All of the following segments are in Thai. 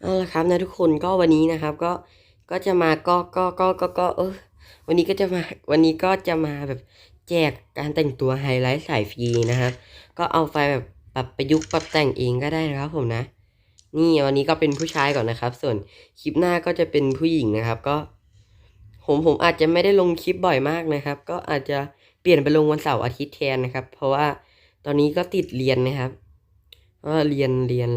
เอาละครับนะทุกคนก็วันนี้นะครับก็ก็จะมาก็ก็ก็ก็ก็เออวันนี้ก็จะมาวันนี้ก็จะมาแบบแจกการแต่งตัวไฮไลท์สายฟรีนะครับ ก็เอาไฟแบบปรับประยุกต์ปรับแต่งเองก็ได้นะครับผมนะ นี่วันนี้ก็เป็นผู้ชายก่อนนะครับ ส่วนคลิปหน้าก็จะเป็นผู้หญิงนะครับ ก็ ผมผมอาจจะไม่ได้ลงคลิปบ่อยมากนะครับ ก็อาจจะเปลี่ยนไปลงวันเสาร์อาทิตย์แทนนะครับ เพราะว่าตอนนี้ก็ติดเรียนนะครับเพราะว่าเรียนเรียน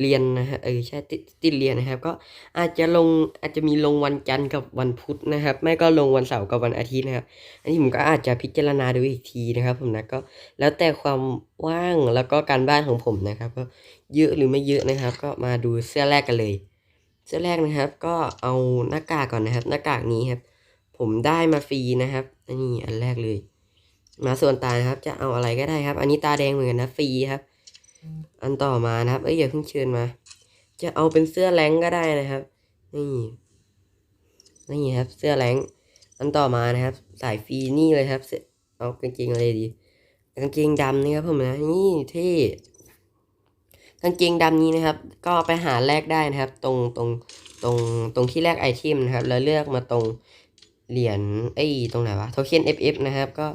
เรียนนะฮะเออใช่ติดติดเรียนนะครับ ก็อาจจะลงอาจจะมีลงวันจันทร์กับวันพุธนะครับ ไม่ก็ลงวันเสาร์กับวันอาทิตย์นะครับ อันนี้ผมก็อาจจะพิจารณาดูอีกทีนะครับ ผมนะก็แล้วแต่ความว่างแล้วก็การบ้านของผมนะครับ ก็เยอะหรือไม่เยอะนะครับ ก็มาดูเสื้อแรกกันเลย เสื้อแรกนะครับ ก็เอาหน้ากากก่อนนะครับ หน้ากากนี้ครับ ผมได้มาฟรีนะครับอันนี้อันแรกเลย มาส่วนตาครับจะเอาอะไรก็ได้ครับ อันนี้ตาแดงเหมือนกันนะฟรีครับ อันต่อมานะครับ เอ้ยอย่าเพิ่งเชิญมา จะเอาเป็นเสื้อแรงก็ได้นะครับ นี่นี่ครับ เสื้อแรงอันต่อมานะครับ สายฟรีนี่เลยครับเสื้อเอากางเกงอะไรดี กางเกงดำนี่ครับผมนะ นี่เท่กางเกงดำนี้นะครับ ก็ไปหาแลกได้นะครับ ตรงตรงตรงตรงที่แลกไอเทมนะครับ แล้วเลือกมาตรงเหรียญไอ้ตรงไหนวะโทเค็น FF นะครับ ก็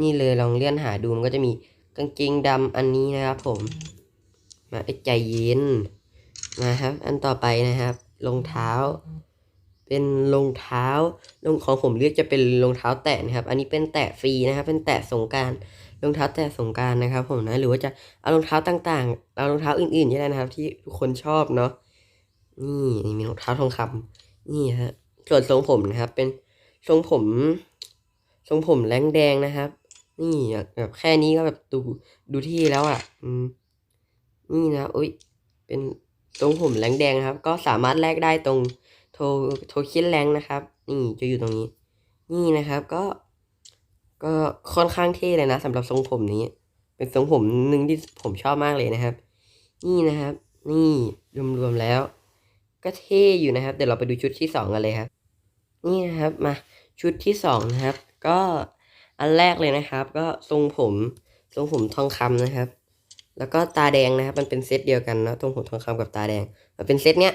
นี่เลยลองเลื่อนหาดูมันก็จะมี กางเกงดำอันนี้นะครับผม มาไอ้ใจเย็นนะครับ อันต่อไปนะครับรองเท้า เป็นรองเท้ารองของผมเรียกจะเป็นรองเท้าแตะนะครับ อันนี้เป็นแตะฟรีนะครับ เป็นแตะสงการรองเท้าแตะสงการนะครับ ผมนะ หรือว่าจะเอารองเท้าต่างๆ เอารองเท้าอื่นๆก็ได้นะครับ ที่ทุกคนชอบเนาะนี่นี่มีรองเท้าทองคำนี่ฮะส่วนทรงผมนะครับ เป็นทรงผม ทรงผมแรงแดงนะครับ นี่แบบแค่นี้ก็แบบดูดูที่แล้วอะ อืม นี่นะอุ้ยเป็นตรงผมแรงแดงครับ ก็สามารถแลกได้ตรงโทโทค็นแรงนะครับ นี่จะอยู่ตรงนี้ นี่นะครับก็ ก็ค่อนข้างเท่เลยนะสำหรับทรงผมนี้ เป็นทรงผมหนึ่งที่ผมชอบมากเลยนะครับ นี่นะครับ นี่รวมๆแล้ว ก็เท่อยู่นะครับ เดี๋ยวเราไปดูชุดที่สองกันเลยครับ นี่นะครับมาชุดที่สองนะครับ ก็ อันแรกเลยนะครับ ก็ทรงผมทรงผมทองคำนะครับ แล้วก็ตาแดงนะครับ มันเป็นเซตเดียวกันเนะทรงผมทองคำกับตาแดง มันเป็นเซตเนี้ย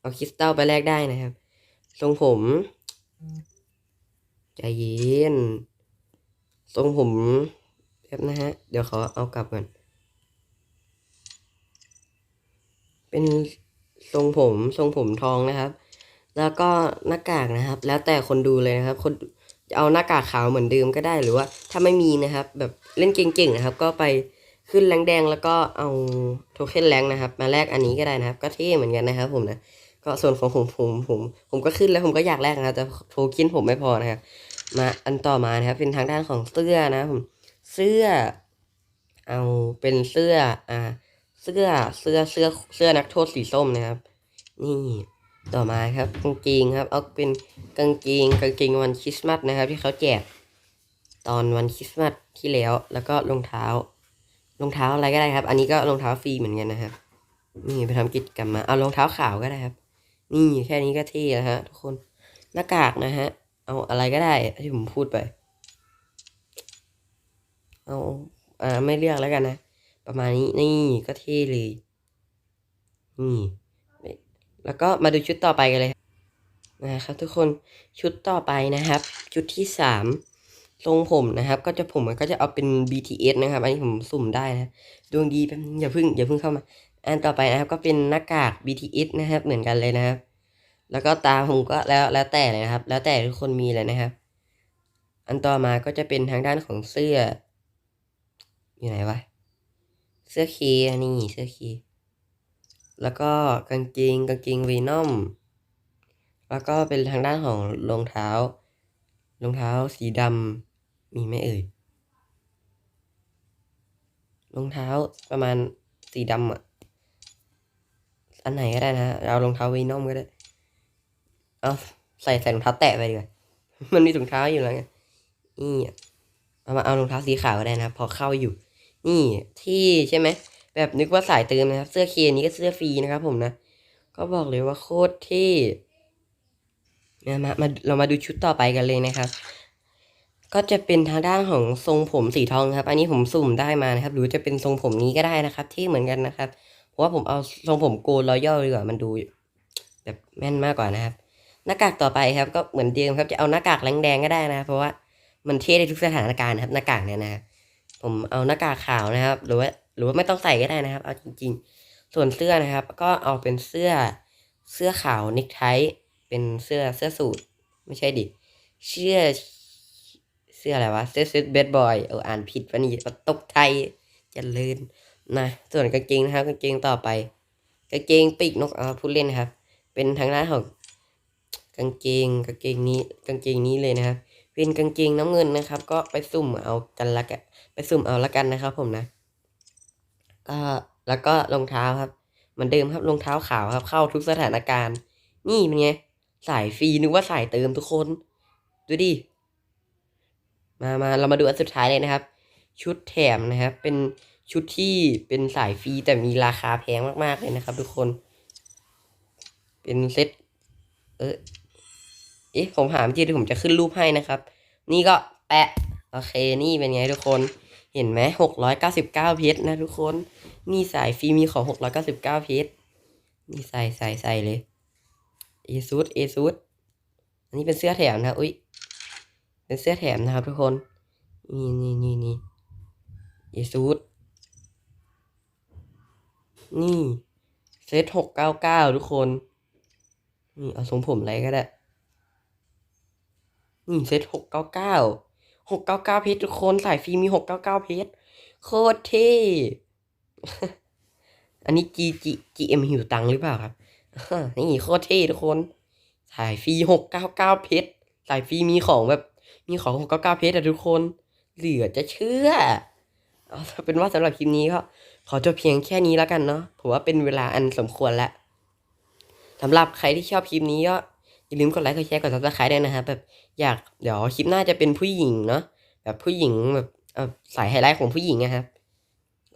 เอาคริสตัลไปแลกได้นะครับ ทรงผมใจเย็นทรงผมแป๊บนะฮะ เดี๋ยวขอเอากลับก่อน เป็นทรงผมทรงผมทองนะครับ แล้วก็หน้ากากนะครับ แล้วแต่คนดูเลยนะครับ คน จะเอาหน้ากากขาวเหมือนเดิมก็ได้หรือว่าถ้าไม่มีนะครับ แบบเล่นเก่งๆนะครับ ก็ไปขึ้นแรงแดงแล้วก็เอาโทเค็นแรงนะครับ มาแลกอันนี้ก็ได้นะครับ ก็เท่เหมือนกันนะครับ ผมนะก็ส่วนของผมผมผมผมก็ขึ้นแล้วผมก็อยากแลกนะครับแต่โทเค็นผมไม่พอนะครับมาอันต่อมานะครับ เป็นทางด้านของเสื้อนะครับผมเสื้อ เอาเป็นเสื้ออ่าเสื้อเสื้อเสื้อเสื้อนักโทษสีส้มนะครับ นี่ ต่อมาครับกางเกงครับ เอาเป็นกางเกงกางเกงวันคริสต์มาสนะครับ ที่เขาแจกตอนวันคริสต์มาสที่แล้ว แล้วก็รองเท้ารองเท้าอะไรก็ได้ครับ อันนี้ก็รองเท้าฟรีเหมือนกันนะครับนี่ไปทำกิจกรรมมาเอารองเท้าขาวก็ได้ครับ นี่แค่นี้ก็เท่แล้วฮะทุกคนหน้ากากนะฮะ เอาอะไรก็ได้ที่ผมพูดไป เอาอ่าไม่เลือกแล้วกันนะ ประมาณนี้นี่ก็เท่เลยนี่ แล้วก็มาดูชุดต่อไปกันเลยนะครับทุกคนชุดต่อไปนะครับ ชุดที่สามทรงผมนะครับ ก็จะผมก็จะเอาเป็น BTS นะครับ อันนี้ผมสุ่มได้นะดวงดีแป๊บนึงอย่าเพิ่งอย่าเพิ่งเข้ามา อันต่อไปนะครับ ก็เป็นหน้ากาก BTS นะครับ เหมือนกันเลยนะครับ แล้วก็ตาผมก็แล้วแล้วแต่เลยนะครับ แล้วแต่ทุกคนมีเลยนะครับ อันต่อมาก็จะเป็นทางด้านของเสื้ออยู่ไหนวะเสื้อเคนี่เสื้อเค แล้วก็กางเกงกางเกงวีนอม แล้วก็เป็นทางด้านของรองเท้ารองเท้าสีดำมีไหมเอ่ยรองเท้าประมาณสีดำอะ อันไหนก็ได้นะเอารองเท้าวีนอมก็ได้ เอาใส่ใส่รองเท้าแตะไปดีกว่า มันมีถุงเท้าอยู่แล้วไง นี่เอามาเอารองเท้าสีขาวก็ได้นะ พอเข้าอยู่ นี่ที่ใช่ไหม แบบนึกว่าสายเติมนะครับ เสื้อเคนี้ก็เสื้อฟรีนะครับ ผมนะ ก็บอกเลยว่าโคตรเท่เนี่มามาเรามาดูชุดต่อไปกันเลยนะครับ ก็จะเป็นทางด้านของทรงผมสีทองครับ อันนี้ผมสุ่มได้มานะครับ หรือจะเป็นทรงผมนี้ก็ได้นะครับ ที่เหมือนกันนะครับ เพราะว่าผมเอาทรงผมโกนรอยัลดีกว่ามันดู แบบแม่นมากกว่านะครับ หน้ากากต่อไปครับ ก็เหมือนเดิมครับ จะเอาหน้ากากแรงแดงก็ได้นะครับ เพราะว่ามันเท่ในทุกสถานการณ์นะครับ หน้ากากเนี่ยนะครับผมเอาหน้ากากขาวนะครับ หรือว่า หรือว่าไม่ต้องใส่ก็ได้นะครับ เอาจริง ๆ ส่วนเสื้อนะครับ ก็เอาเป็นเสื้อเสื้อขาวนิกไทเป็นเสื้อเสื้อสูทไม่ใช่ดิเสื้อเสื้ออะไรวะเสื้อเสื้อเบดบอยเอออ่านผิดวะนี่ตกไทยจะลืนนะส่วนกางเกงนะครับกางเกงต่อไปกางเกงปีกนกเอาพูดเล่นนะครับ เป็นทางด้านของกางเกงกางเกงนี้กางเกงนี้เลยนะครับเป็นกางเกงน้ำเงินนะครับ ก็ไปสุ่มเอากันละกันไปสุ่มเอาละกันนะครับผมนะ ก็แล้วก็รองเท้าครับเหมือนเดิมครับรองเท้าขาวครับ เข้าทุกสถานการณ์ นี่เป็นไงสายฟรีนึกว่าสายเติมทุกคน ดูดิมามาเรามาดูอันสุดท้ายเลยนะครับ ชุดแถมนะครับ เป็นชุดที่เป็นสายฟรีแต่มีราคาแพงมากๆเลยนะครับ ทุกคน เป็นเซ็ตเออเอ๊ะผมหามจอที่ผมจะขึ้นรูปให้นะครับ นี่ก็แปะ โอเค นี่เป็นไงทุกคน เห็นไหมหกร้อยเก้าสิบเก้าเพชรนะทุกคน นี่สายฟรีมีของหกร้อยเก้าสิบเก้าเพชรนี่ใส่ใส่ใส่เลยเอซูดเอซูดอันนี้เป็นเสื้อแถมนะ อุ้ยเป็นเสื้อแถมนะครับทุกคน นี่นี่นี่นี่เอซูดนี่เซตหกเก้าเก้าทุกคน นี่เอาทรงผมอะไรก็ได้ นี่เซตหกเก้าเก้า หกเก้าเก้าเพชรทุกคนสายฟรีมีหกเก้าเก้าเพชรโคตรเท่อันนี้ G G G M หิวตังหรือเปล่าครับนี่โคตรเท่ทุกคน สายฟรีหกเก้าเก้าเพชรสายฟรีมีของแบบ มีของหกเก้าเก้าเพชรอะทุกคน เหลือจะเชื่อเอาเป็นว่าสำหรับคลิปนี้ก็ขอจบเพียงแค่นี้แล้วกันเนาะผมว่าเป็นเวลาอันสมควรแล้วสำหรับใครที่ชอบคลิปนี้ก็ อย่าลืมกดไลค์กดแชร์กดซับสไครต์ด้วยนะครับแบบอยากเดี๋ยวคลิปหน้าจะเป็นผู้หญิงเนาะแบบผู้หญิงแบบเอ่อสายไฮไลท์ของผู้หญิงนะครับ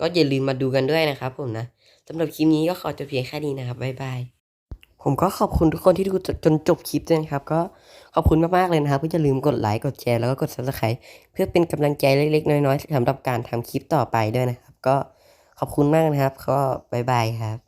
ก็อย่าลืมมาดูกันด้วยนะครับ ผมนะสำหรับคลิปนี้ก็ขอจบเพียงแค่นี้นะครับบ๊ายบายผมก็ขอบคุณทุกคนที่ดูจนจบคลิปด้วยนะครับ ก็ขอบคุณมากๆเลยนะครับก็อย่าลืมกดไลค์กดแชร์แล้วก็กด subscribe เพื่อเป็นกำลังใจเล็กๆ น้อยๆสำหรับการทำคลิปต่อไปด้วยนะครับ ก็ขอบคุณมากนะครับ ก็บ๊ายบายครับ